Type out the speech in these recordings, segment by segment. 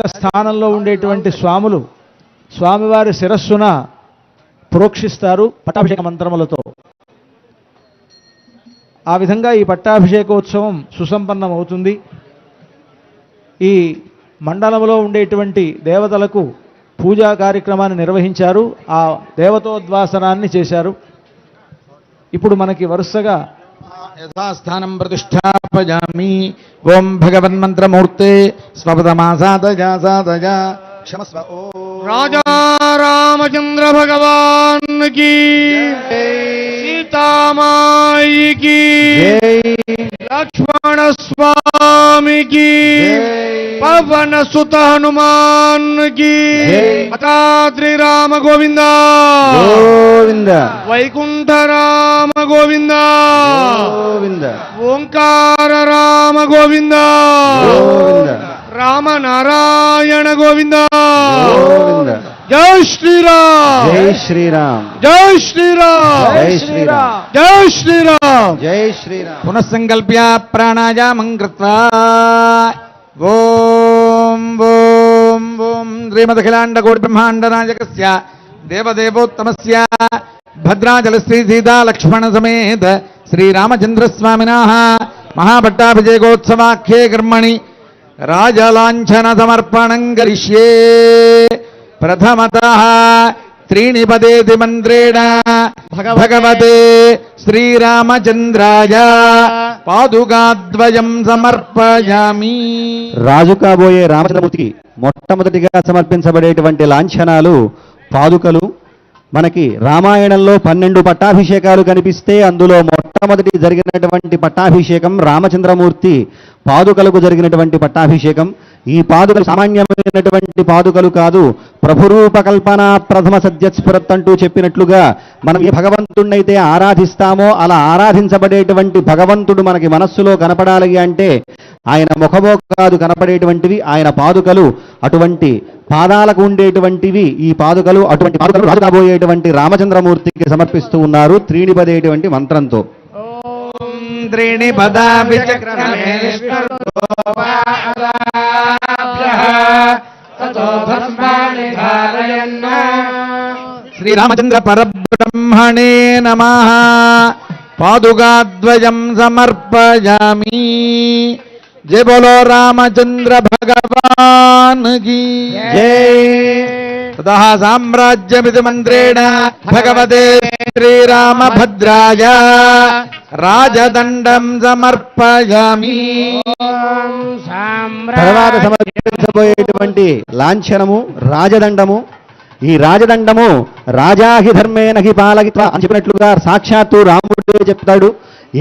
యొక్క స్థానంలో ఉండేటువంటి స్వాములు. స్వామివారి శిరస్సున ప్రోక్షిస్తారు పట్టాభిషేక మంత్రములతో. ఆ విధంగా ఈ పట్టాభిషేకోత్సవం సుసంపన్నం అవుతుంది ఈ మండలంలో ఉండేటువంటి దేవతలకు పూజా కార్యక్రమాన్ని నిర్వహించారు. ఆ దేవతోద్వాసనాన్ని చేశారు. ఇప్పుడు మనకి వరుసగా యథాస్థానం ప్రతిష్టాపయామి ఓం భగవన్మంత్రమూర్తే స్వపదమాసాదజా సాదజ క్షమస్వ ఓం. రాజా రామచంద్ర భగవాన్కి సీతామాయికి లక్ష్మణ స్వామికి పవన సుత హనుమాన్కి అతాద్రి రామ గోవింద. గోవింద. వైకుంఠ రామ గోవింద. గోవింద. ఓంకార రామ గోవింద. గోవింద. రామ నారాయణ గోవింద! జై శ్రీరామ్! జై శ్రీరామ్! జై శ్రీరామ్! జై శ్రీరామ్! జై శ్రీరామ్! జై శ్రీరామ్! పునఃసంకల్ప్య ప్రాణాయామం కృత్వా! ఓం ఓం ఓం శ్రీమదఖిలాండకోటి బ్రహ్మాండ నాయకస్య దేవదేవోత్తమస్య భద్రాచల శ్రీ సీతా లక్ష్మణ సమేత శ్రీరామచంద్రస్వామినః మహాపట్టాభిషేకోత్సవాఖ్యే కర్మణి రాజలాంఛన సమర్పణం కరిష్యే ప్రథమతః త్రీణి పదేతి మంత్రేణ భగవతే శ్రీరామచంద్రాయ పాదుకాద్వయం సమర్పయామి రాజు కాబోయే రామచంద్రమూర్తికి మొట్టమొదటిగా సమర్పించబడేటువంటి లాంఛనాలు పాదుకలు మనకి రామాయణంలో పన్నెండు పట్టాభిషేకాలు కనిపిస్తే అందులో మొట్టమొదటి జరిగినటువంటి పట్టాభిషేకం రామచంద్రమూర్తి పాదుకలకు జరిగినటువంటి పట్టాభిషేకం. ఈ పాదుకలు సామాన్యమైనటువంటి పాదుకలు కాదు ప్రభురూప కల్పన ప్రథమ సద్యస్ఫురత్ అంటూ చెప్పినట్లుగా మనం ఏ భగవంతుడినైతే ఆరాధిస్తామో అలా ఆరాధించబడేటువంటి భగవంతుడు మనకి మనస్సులో కనపడాలి అంటే ఆయన ముఖమో కాదు కనపడేటువంటివి ఆయన పాదుకలు అటువంటి పాదాలకు ఉండేటువంటివి ఈ పాదుకలు అటువంటి పాదుకలు రాజు కాబోయేటువంటి రామచంద్రమూర్తికి సమర్పిస్తూ ఉన్నారు త్రీణిపదేటువంటి మంత్రంతో. త్రీణి పదాభి చక్రమే శ్రీరామచంద్ర పరబ్రహ్మణే నమ పాదుగాద్వయం సమర్పయామి జయ బోలో రామచంద్ర భగవాన్కి తతః సామ్రాజ్యమితి మంత్రేణ భగవతే శ్రీరామభద్రాయ రాజదండం సమర్పయామి. తర్వాత సమర్పించబోయేటువంటి లాంఛనము రాజదండము. ఈ రాజదండము రాజాహి ధర్మేనహి పాలగిత్వ అని చెప్పినట్లుగా సాక్షాత్తు రాముడే చెప్తాడు.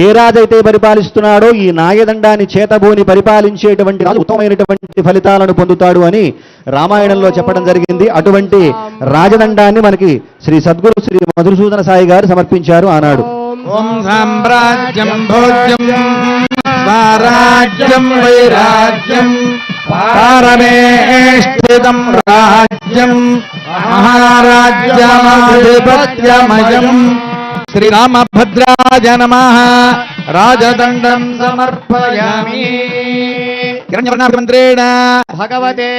ఏ రాజైతే పరిపాలిస్తున్నాడో ఈ నాయదండాన్ని చేతబూని పరిపాలించేటువంటి ఉత్తమమైనటువంటి ఫలితాలను పొందుతాడు అని రామాయణంలో చెప్పడం జరిగింది. అటువంటి రాజదండాన్ని మనకి శ్రీ సద్గురు శ్రీ మధుసూదన సాయి గారు సమర్పించారు ఆనాడు. ఓం సామ్రాజ్యం భోజ్యం స్వరాజ్యం వైరాజ్యం పారమేష్ఠితం రాజ్యం మహారాజ్యమాధిపత్యమయం శ్రీరామభద్రాయ నమ రాజదండం సమర్పయామి. హిరణ్యవర్ణాభిమంత్రేణ. భగవతే